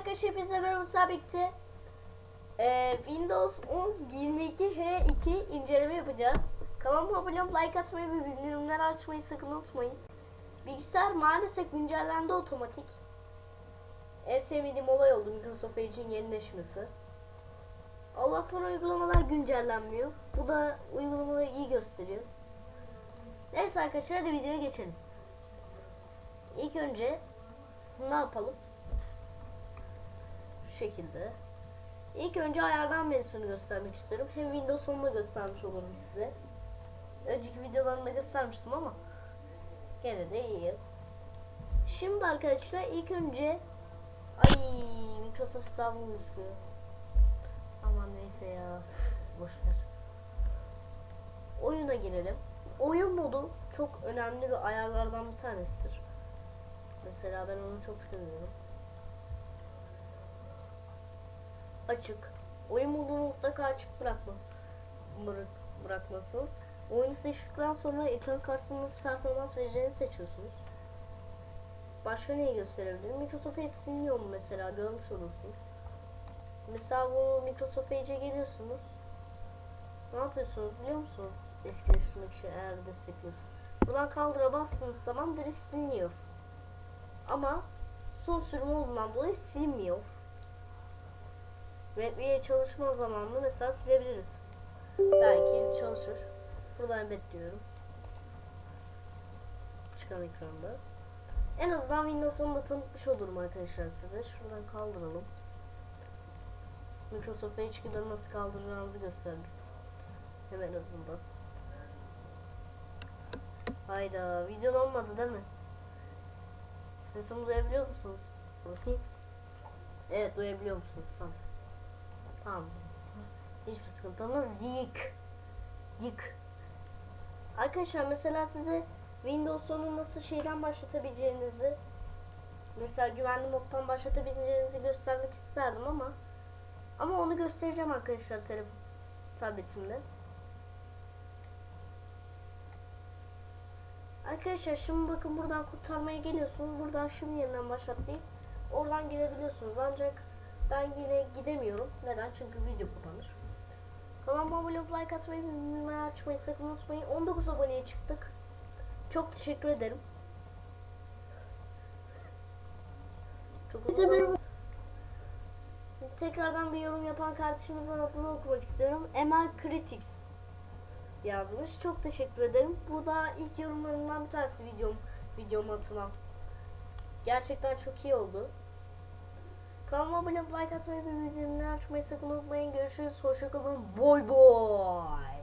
arkadaşlar hepinize merhaba Musa bitti. Ee, Windows 10 22H2 inceleme yapacağız. Kanalıma abone olup like atmayı ve bildirimleri açmayı sakın unutmayın. Bilgisayar maalesef güncellendi otomatik. En sevmediğim olay oldu Microsoft Edge'in yenileşmesi. Allah'tan uygulamalar güncellenmiyor. Bu da uygulamaları iyi gösteriyor. Neyse arkadaşlar hadi videoya geçelim. İlk önce ne yapalım? Şekilde. İlk önce ayardan menüsünü göstermek istiyorum. Hem Windows 10'da göstermiş olurum size. Önceki videolarımda göstermiştim ama gene de iyi. Şimdi arkadaşlar ilk önce ay Microsoft hesabım gözüküyor. Aman neyse ya. Boş ver. Oyuna girelim. Oyun modu çok önemli bir ayarlardan bir tanesidir. Mesela ben onu çok seviyorum. Açık. Oyun modunu mutlaka açık bırakma. Bırak, bırakmalısınız. Oyunu seçtikten sonra ekran karşısında performans vereceğini seçiyorsunuz. Başka neyi gösterebilirim? Microsoft Edge siliniyor mu mesela görmüş olursunuz. Mesela bu Microsoft Edge'e geliyorsunuz. Ne yapıyorsunuz biliyor musunuz? Eskileştirmek için eğer destekliyorsunuz. Buradan kaldıra bastığınız zaman direkt siliniyor. Ama son sürüm olduğundan dolayı silmiyor. Ve bir çalışma zamanını mesela silebiliriz. Belki çalışır. Buradan evet diyorum. Çıkan ekranda. En azından Windows 10'da tanıtmış olurum arkadaşlar size. Şuradan kaldıralım. Microsoft Edge'den nasıl kaldıracağınızı gösterdim. Hemen azından. Hayda video olmadı değil mi? Sesimi duyabiliyor musunuz? Evet duyabiliyor musunuz? Tamam. Tamam. Hiçbir sıkıntı olmaz. Yık. Yık. Arkadaşlar mesela size Windows 10'u nasıl şeyden başlatabileceğinizi mesela güvenli moddan başlatabileceğinizi göstermek isterdim ama ama onu göstereceğim arkadaşlar telefon tabletimde. Arkadaşlar şimdi bakın buradan kurtarmaya geliyorsunuz. Buradan şimdi yeniden başlat deyip oradan gidebiliyorsunuz. Ancak ben yine gidemiyorum. Neden? Çünkü video kapanır. Kanalıma abone olup like atmayı bildirimleri açmayı sakın unutmayın. 19 aboneye çıktık. Çok teşekkür ederim. Çok. Tekrardan bir yorum yapan kardeşimizin adını okumak istiyorum. Emel Critics yazmış. Çok teşekkür ederim. Bu da ilk yorumlarımdan bir tanesi videom, videoma atılan. Gerçekten çok iyi oldu. Kanalıma abone olup like atmayı ve bildirimleri açmayı sakın unutmayın. Görüşürüz. Hoşçakalın. Boy boy.